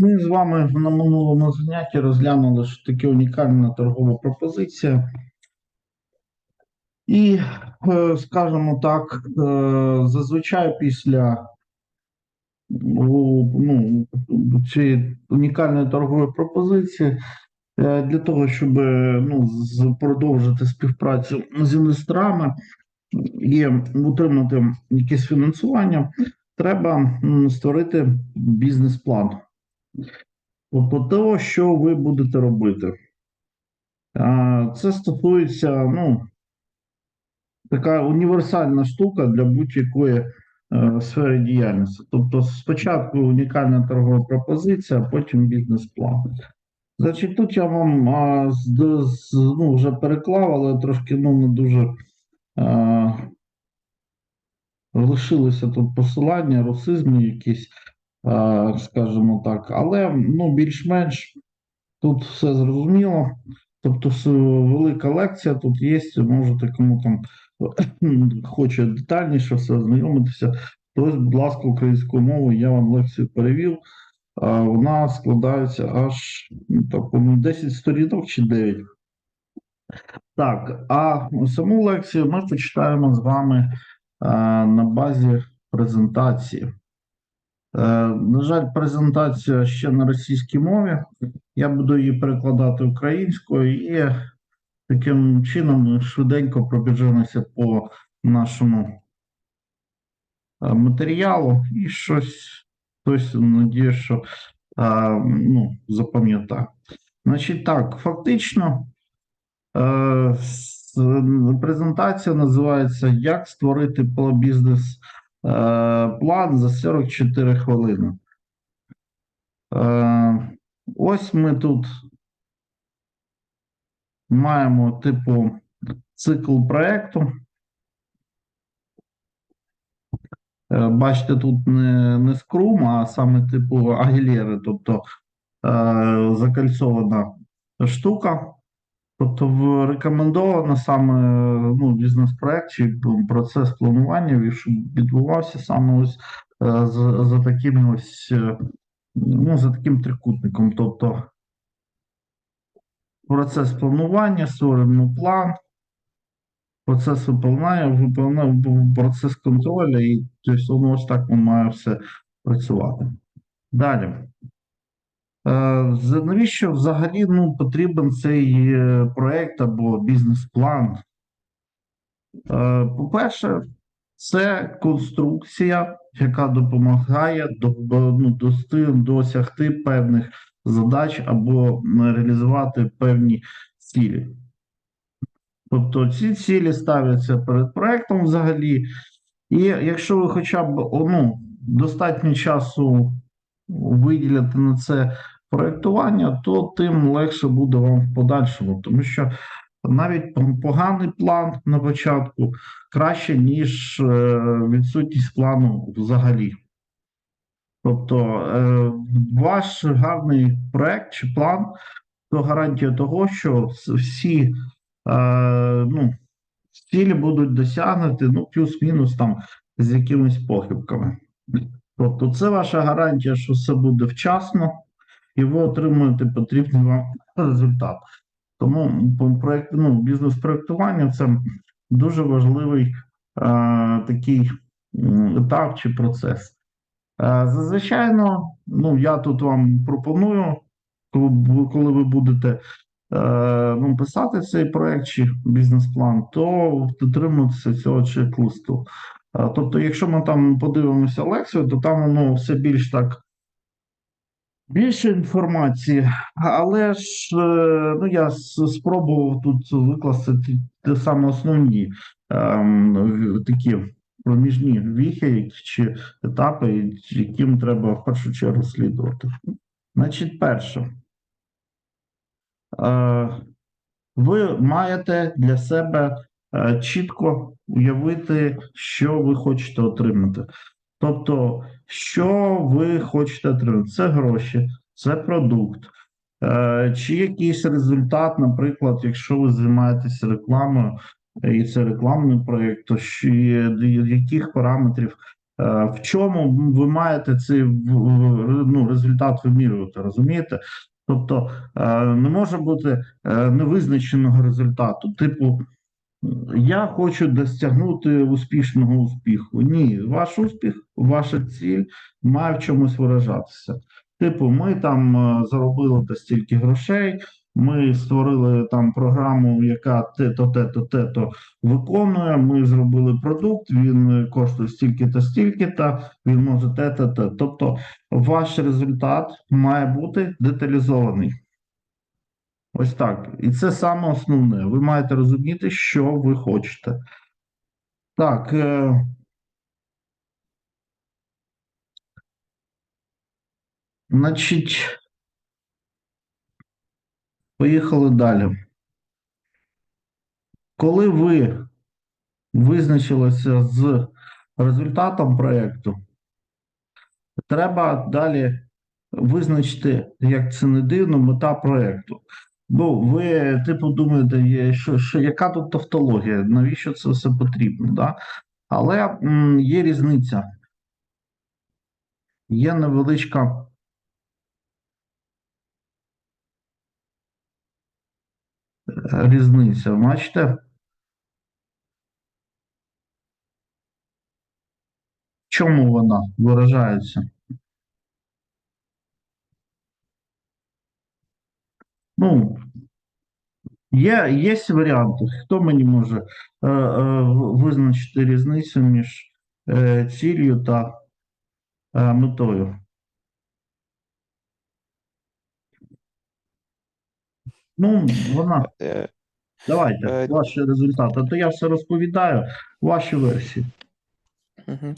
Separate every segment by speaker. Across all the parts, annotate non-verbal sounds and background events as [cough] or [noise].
Speaker 1: Ми з вами на минулому занятті розглянули, що таке унікальна торгова пропозиція. І, е, скажімо так, е, зазвичай після ну, цієї унікальної торгової пропозиції е, для того, щоб ну, продовжити співпрацю з інвесторами і утримати якесь фінансування, треба створити бізнес-план. Тобто того, що ви будете робити. Це стосується, ну, така універсальна штука для будь-якої е, сфери діяльності. Тобто, спочатку унікальна торгова пропозиція, а потім бізнес-план. Значить, тут я вам а, з, з- ну, вже переклав, але трошки ну, не дуже а, лишилися тут посилання, русизми якісь, скажімо так, але ну, більш-менш тут все зрозуміло. Тобто, велика лекція тут є, можете кому там [coughs] хоче детальніше все ознайомитися. То будь ласка, українською мовою я вам лекцію перевів. Вона складається аж ну, так, 10 сторінок чи 9. Так, а саму лекцію ми почитаємо з вами а, на базі презентації. Е, на жаль, презентація ще на російській мові. Я буду її перекладати українською і таким чином швиденько пробіжимося по нашому е, матеріалу і щось, хтось надію, що е, ну, запам'ятає. Значить, так, фактично, презентація називається Як створити бізнес план за 44 хвилини. Е, Ось ми тут маємо типу цикл проекту. Е, Бачите, тут не, не скрум, а саме типу агілєри, тобто е, закальцована штука. Тобто в- рекомендовано саме ну, бізнес-проект чи процес планування, щоб відбувався саме ось е, за, за таким ось е, ну, за таким трикутником. Тобто процес планування, створено план, процес виконання, виконання, процес контролю, і тобто воно ось так воно має все працювати. Далі. Е, Навіщо взагалі ну, потрібен цей е, проект або бізнес-план? Е, По-перше, це конструкція, яка допомагає до, ну, досягти певних задач або реалізувати певні цілі. Тобто ці цілі ставляться перед проектом взагалі, і якщо ви хоча б ну, достатньо часу виділяти на це проектування, то тим легше буде вам в подальшому, тому що навіть поганий план на початку краще, ніж е, відсутність плану взагалі. Тобто е, ваш гарний проект чи план то гарантія того, що всі е, ну, цілі будуть досягнуті, ну, плюс-мінус там з якимись похибками. Тобто, це ваша гарантія, що все буде вчасно, і ви отримуєте потрібний вам результат. Тому проект, ну, бізнес-проектування це дуже важливий е, такий етап чи процес. Е, зазвичай, ну, я тут вам пропоную, коли, ви будете е, ну, писати цей проект чи бізнес-план, то дотримуватися цього чек-листу. Е, Тобто, якщо ми там подивимося лекцію, то там воно все більш так більше інформації, але ж е, ну, я спробував тут викласти ті саме основні ем, такі проміжні віхи чи етапи, яким треба в першу чергу слідувати. Значить, перше. Е, ви маєте для себе е, чітко уявити, що ви хочете отримати. Тобто, що ви хочете отримати? Це гроші, це продукт, е, чи якийсь результат, наприклад, якщо ви займаєтеся рекламою, е, і це рекламний проєкт, то ще яких параметрів в чому ви маєте цей ну, результат вимірювати, розумієте? Тобто е, не може бути е, невизначеного результату, типу. Я хочу досягнути успішного успіху. Ні, ваш успіх, ваша ціль має в чомусь виражатися. Типу, ми там е, заробили та стільки грошей, ми створили там програму, яка те-то, те-то, те-то виконує. Ми зробили продукт, він коштує стільки-то, стільки-то, він може те-то, те. Тобто, ваш результат має бути деталізований. Ось так. І це саме основне. Ви маєте розуміти, що ви хочете. Так. Е... Значить, поїхали далі. Коли ви визначилися з результатом проєкту, треба далі визначити, як це не дивно, мета проєкту. Ну, ви, типу, думаєте, що, що яка тут тавтологія? Навіщо це все потрібно? Да? Але м, є різниця. Є невеличка. Різниця, бачите? В чому вона виражається? Ну, є, є варіанти. Хто мені може е, е, визначити різницю між е, ціллю та е, метою? Ну, вона.
Speaker 2: Е,
Speaker 1: Давайте,
Speaker 2: Е,
Speaker 1: ваші результати. То я все розповідаю, ваші версії.
Speaker 2: Мгм.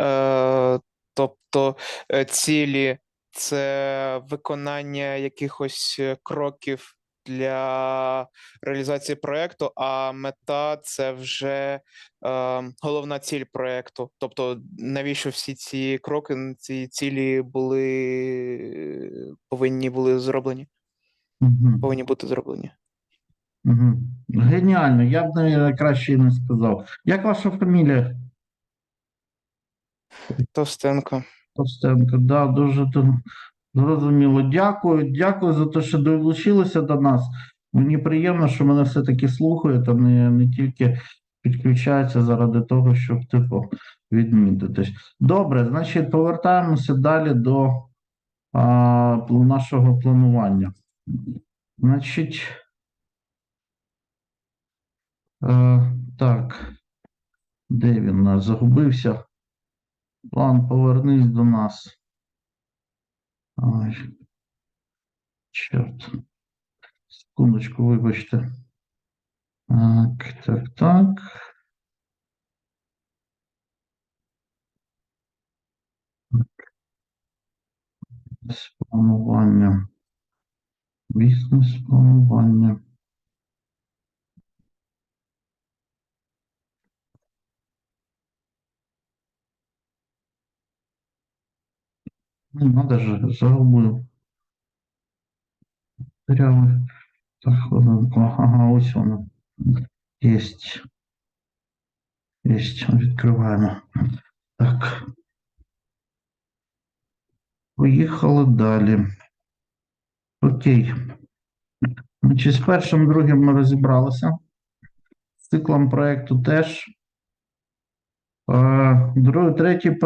Speaker 2: Е, тобто е, цілі це виконання якихось е, кроків для реалізації проєкту, а мета це вже е, головна ціль проєкту. Тобто, навіщо всі ці кроки, ці цілі були повинні були зроблені,
Speaker 1: Угу.
Speaker 2: повинні бути зроблені.
Speaker 1: Угу. Геніально, я б навіть краще не сказав. Як ваша фамілія?
Speaker 2: Товстенко.
Speaker 1: Костенко, да, дуже зрозуміло. Дякую, дякую за те, що долучилися до нас. Мені приємно, що мене все-таки слухають, а не, не тільки підключаються заради того, щоб типу відмітитись. Добре, значить, повертаємося далі до а, нашого планування. Значить, е, так, де він у нас загубився? План, повернись до нас. Ай, чорт. Секундочку, вибачте. Так, так, так. Планування. Бізнес-планування. Ну, надо же, загубив. Прямо. Так, хвилинку. Ага, ось воно. Єсть. Єсть. Відкриваємо. Так. Поїхали далі. Окей. Значить, з першим, другим ми розібралися. З циклом проєкту теж. Другий, третій.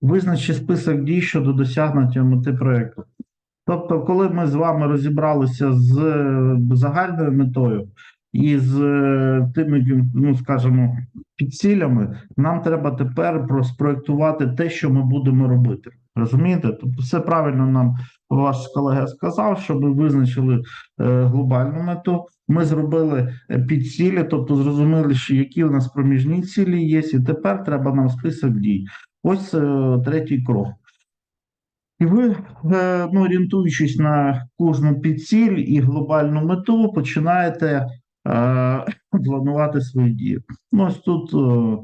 Speaker 1: Визначи список дій щодо досягнення мети проєкту. Тобто, коли ми з вами розібралися з е, загальною метою і з е, тими, ну скажімо, підцілями, нам треба тепер про- спроектувати те, що ми будемо робити. Розумієте? Тобто, все правильно нам ваш колега сказав, що ми визначили е, глобальну мету. Ми зробили е, підцілі, тобто зрозуміли, що які у нас проміжні цілі є, і тепер треба нам список дій. Ось е, третій крок. І ви, е, ну, орієнтуючись на кожну підціль і глобальну мету, починаєте е, планувати свої дії. Ну, ось тут, е,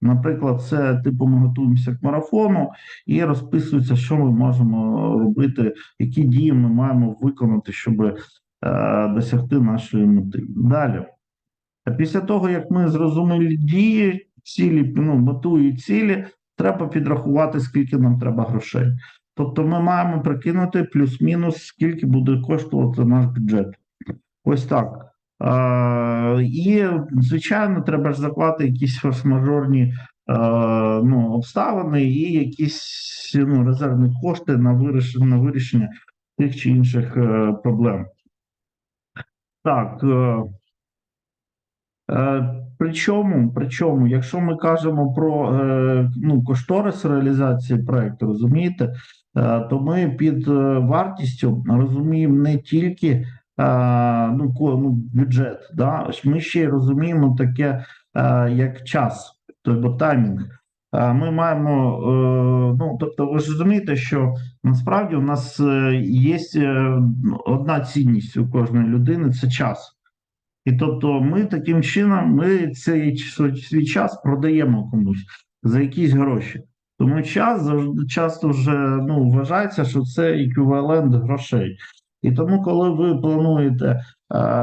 Speaker 1: наприклад, це типу ми готуємося к марафону і розписується, що ми можемо робити, які дії ми маємо виконати, щоб е, досягти нашої мети. Далі. Після того, як ми зрозуміли дії, цілі, ну, мету і цілі, треба підрахувати, скільки нам треба грошей. Тобто ми маємо прикинути плюс-мінус, скільки буде коштувати наш бюджет. Ось так. Е, і, звичайно, треба ж заклати якісь форс-мажорні е, ну, обставини і якісь ну, резервні кошти на вирішення, на вирішення тих чи інших е, проблем. Так. Е, е, причому, причому, якщо ми кажемо про е, ну, кошторис реалізації проекту, розумієте, е, то ми під е, вартістю розуміємо не тільки ну, ну, бюджет, да? ми ще й розуміємо таке, як час, тобто таймінг. Ми маємо, ну тобто, ви ж розумієте, що насправді у нас є одна цінність у кожної людини це час. І тобто, ми таким чином ми цей свій час продаємо комусь за якісь гроші. Тому час завжди часто вже ну, вважається, що це еквівалент грошей. І тому, коли ви плануєте, е,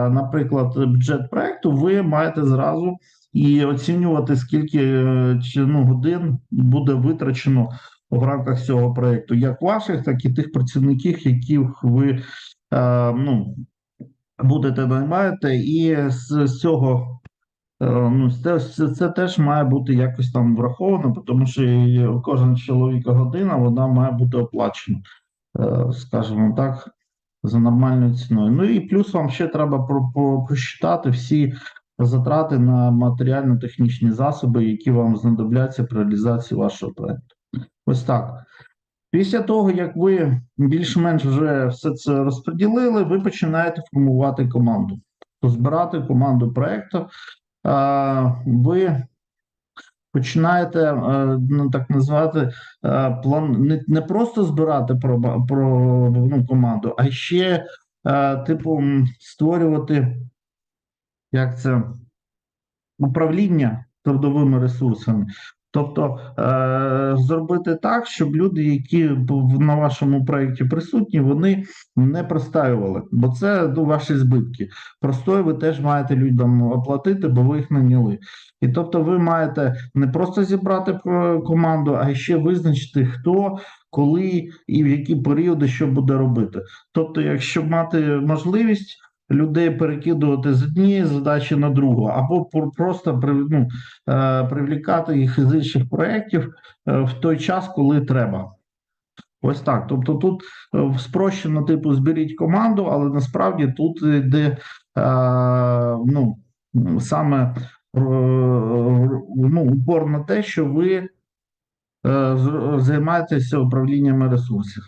Speaker 1: наприклад, бюджет проекту, ви маєте зразу і оцінювати, скільки е, ну, годин буде витрачено в рамках цього проекту, як ваших, так і тих працівників, яких ви е, ну, будете наймаєте, і з, цього е, ну, це, це, теж має бути якось там враховано, тому що кожен чоловіка година вона має бути оплачена, е, скажімо так, за нормальною ціною. Ну і плюс вам ще треба про, просчитати всі затрати на матеріально-технічні засоби, які вам знадобляться при реалізації вашого проекту. Ось так. Після того, як ви більш-менш вже все це розподілили, ви починаєте формувати команду. Збирати команду проекту. Ви починаєте, е, ну так назвати, е, план не, не просто збирати про, про ну, команду, а ще, е, типу, створювати як це управління трудовими ресурсами. Тобто е, зробити так, щоб люди, які на вашому проєкті присутні, вони не простаювали, бо це ну, ваші збитки. Простої ви теж маєте людям оплатити, бо ви їх наняли. І тобто, ви маєте не просто зібрати е, команду, а ще визначити, хто, коли і в які періоди що буде робити. Тобто, якщо мати можливість людей перекидувати з однієї задачі на другу, або просто ну, е, привлікати їх з інших проєктів е, в той час, коли треба. Ось так. Тобто тут е, спрощено, типу, зберіть команду, але насправді тут йде ну, саме ну, упор на те, що ви займаєтеся управлінням ресурсів.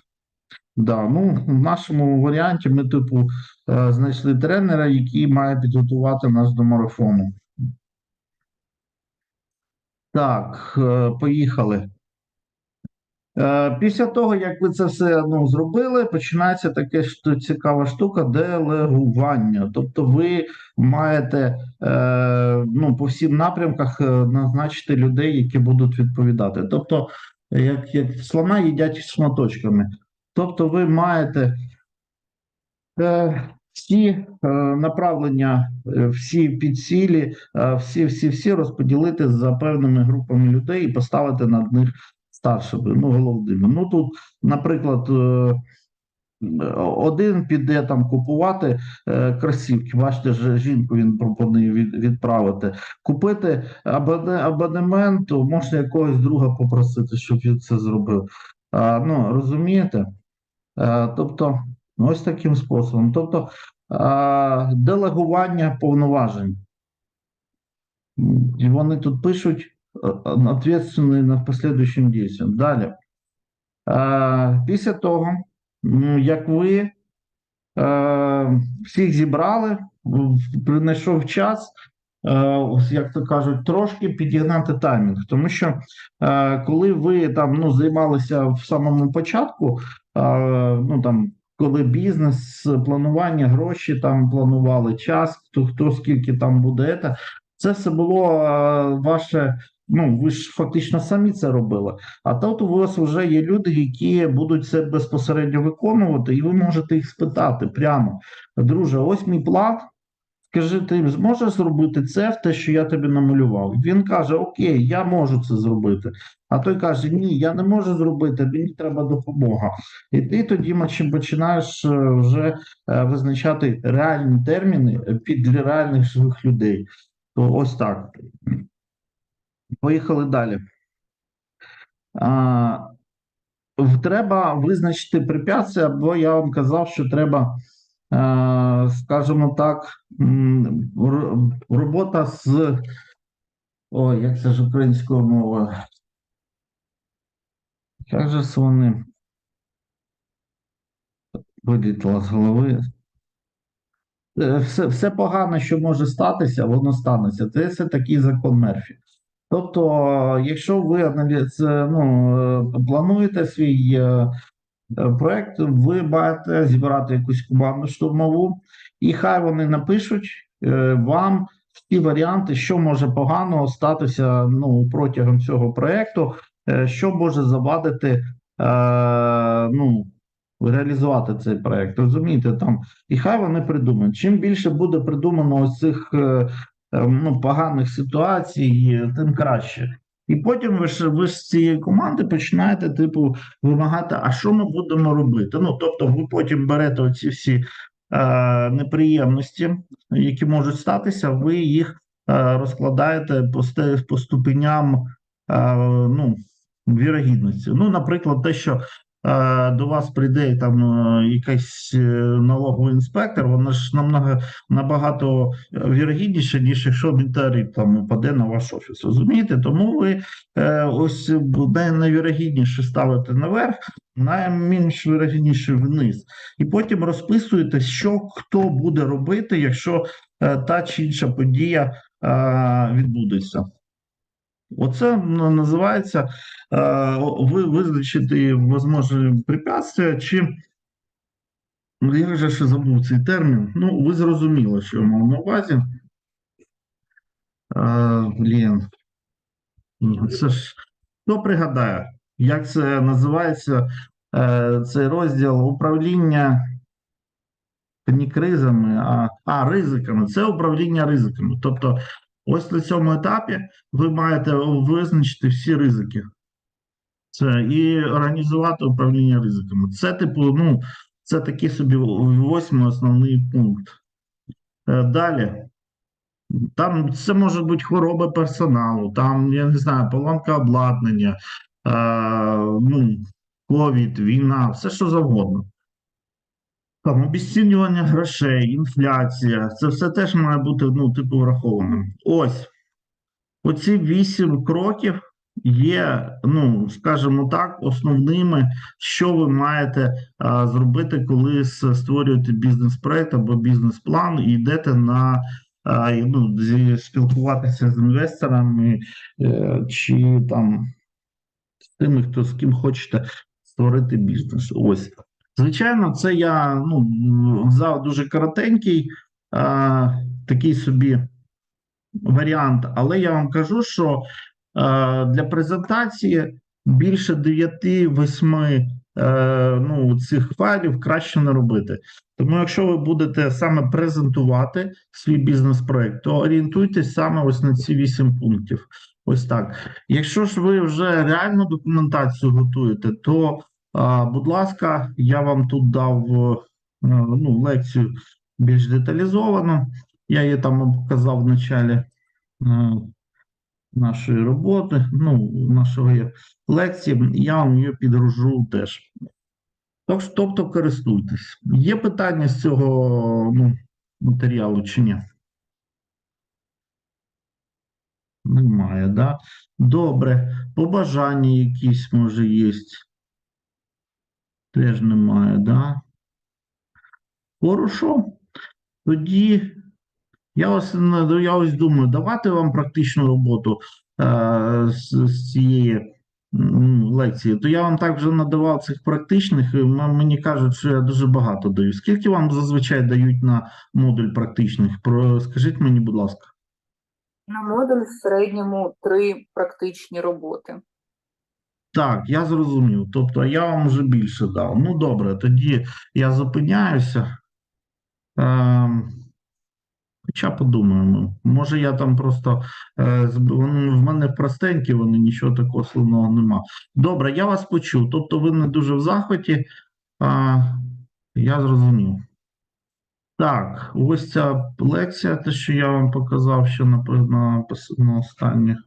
Speaker 1: Да, ну, в нашому варіанті ми, типу, знайшли тренера, який має підготувати нас до марафону. Так, е, поїхали. Е, Після того, як ви це все ну, зробили, починається таке ж цікава штука делегування. Тобто ви маєте е, ну, по всім напрямках е, назначити людей, які будуть відповідати. Тобто, як, як слона їдять шматочками. Тобто, ви маєте е, всі е, направлення, е, всі підцілі, е, всі, всі, всі розподілити за певними групами людей і поставити над них старшими, ну, головними. Ну тут, наприклад, е, один піде там купувати е. Бачите, жінку він пропонує від, відправити. Купити абоне, абонемент, можна якогось друга попросити, щоб він це зробив. Ну, розумієте? Е, тобто, ось таким способом. Тобто, делегування повноважень. Вони тут пишуть е, ответственний на последующим дійствам. Далі. Після того, як ви е, всіх зібрали, принайшов час, е, як то кажуть, трошки підігнати таймінг. Тому що коли ви там ну, займалися в самому початку, ну там. Коли бізнес, планування, гроші там планували, час, хто, хто скільки там буде, це, все було ваше. Ну, ви ж фактично самі це робили. А тут у вас вже є люди, які будуть це безпосередньо виконувати, і ви можете їх спитати прямо. Друже, ось мій план. Скажи, ти зможеш зробити це в те, що я тобі намалював? Він каже: Окей, я можу це зробити. А той каже: Ні, я не можу зробити, мені треба допомога. І ти тоді починаєш е, вже е, визначати реальні терміни е, під реальних живих людей. То ось так. Поїхали далі. А, треба визначити препятствия, або я вам казав, що треба, скажімо так, робота з. Ой, як це ж українською мовою? Як же це вони вилітало з голови? Е, Все, все погане, що може статися, воно станеться. Це все такий закон Мерфі. Тобто, е, якщо ви е, ну, е, плануєте свій е, е, проект, ви маєте зібрати якусь команду штурмову, і хай вони напишуть е, вам всі варіанти, що може поганого статися ну, протягом цього проекту, е, що може завадити е, ну, реалізувати цей проект. Розумієте, там і хай вони придумають. Чим більше буде придумано ось цих е, е, ну, поганих ситуацій, е, тим краще. І потім ви ж ви з цієї команди починаєте, типу, вимагати, а що ми будемо робити? Ну, тобто, ви потім берете оці всі е, неприємності, які можуть статися, ви їх е, розкладаєте по, по ступеням е, ну, вірогідності. Ну, наприклад, те, що до вас прийде там е, якийсь е, налоговий інспектор, вона ж намного набагато е, вірогідніше, ніж якщо метеорит там упаде на ваш офіс. Розумієте? Тому ви е, ось найвірогідніше ставити наверх, найменш вірогідніше вниз. І потім розписуєте, що хто буде робити, якщо е, та чи інша подія е, відбудеться. Оце називається е, ви визначити можливі препятствия, чи ну, я вже ще забув цей термін. Ну, ви зрозуміли, що я мав на увазі. Е, блін. Це ж хто пригадає, як це називається е, цей розділ управління не кризами, а, а ризиками. Це управління ризиками. Тобто, ось на цьому етапі ви маєте визначити всі ризики. Це і організувати управління ризиками. Це, типу, ну, це такий собі восьмий основний пункт. Е, Далі. Там це може бути хвороби персоналу, там, я не знаю, поломка обладнання, е, ну, ковід, війна, все що завгодно. Там обіцінювання грошей, інфляція, це все теж має бути, ну, типу, врахованим. Ось. Оці вісім кроків є, ну, скажімо так, основними, що ви маєте а, зробити, коли створюєте бізнес-проект або бізнес-план і йдете на а, ну, спілкуватися з інвесторами е, чи там з тими, хто з ким хочете створити бізнес. Ось. Звичайно, це я ну, взяв дуже коротенький, а, такий собі варіант, але я вам кажу, що е, для презентації більше 9-8 е, ну, цих файлів краще не робити. Тому, якщо ви будете саме презентувати свій бізнес-проект, то орієнтуйтесь саме ось на ці 8 пунктів. Ось так. Якщо ж ви вже реальну документацію готуєте, то, будь ласка, я вам тут дав е, ну, лекцію більш деталізовану. Я її там показав в началі е, нашої роботи, ну, нашої лекції, я вам її підгружу теж. Тобто користуйтесь. Є питання з цього ну, матеріалу чи ні? Немає, да? Добре. Побажання якісь, може, є. Теж немає, да? Хорошо. Тоді я ось, я ось думаю, давати вам практичну роботу е, з, з цієї лекції, то я вам так вже надавав цих практичних, мені кажуть, що я дуже багато даю. Скільки вам зазвичай дають на модуль практичних? Скажіть мені, будь ласка.
Speaker 3: На модуль в середньому три практичні роботи.
Speaker 1: Так, я зрозумів. Тобто я вам вже більше дав. Ну, добре, тоді я зупиняюся. Ем, Хоча подумаємо. Може, я там просто е, в мене простенькі, вони нічого такого сливного нема. Добре, я вас почув. Тобто ви не дуже в захваті. А, я зрозумів. Так, ось ця лекція, те, що я вам показав, що на, на, на останніх.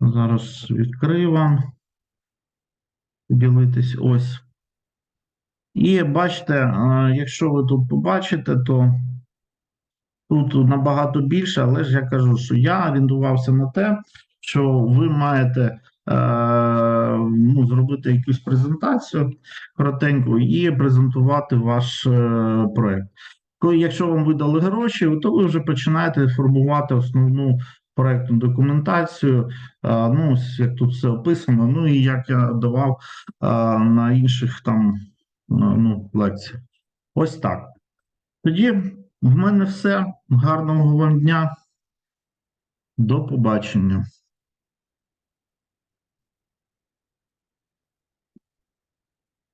Speaker 1: Зараз відкрию вам. Поділитись ось. І бачите, якщо ви тут побачите, то тут набагато більше, але ж я кажу, що я орієнтувався на те, що ви маєте е, ну, зробити якусь презентацію коротеньку і презентувати ваш е, проект. Якщо вам видали гроші, то ви вже починаєте формувати основну проектну документацію. Ну, як тут все описано. Ну і як я давав на інших там ну, лекціях. Ось так. Тоді в мене все. Гарного вам дня. До побачення.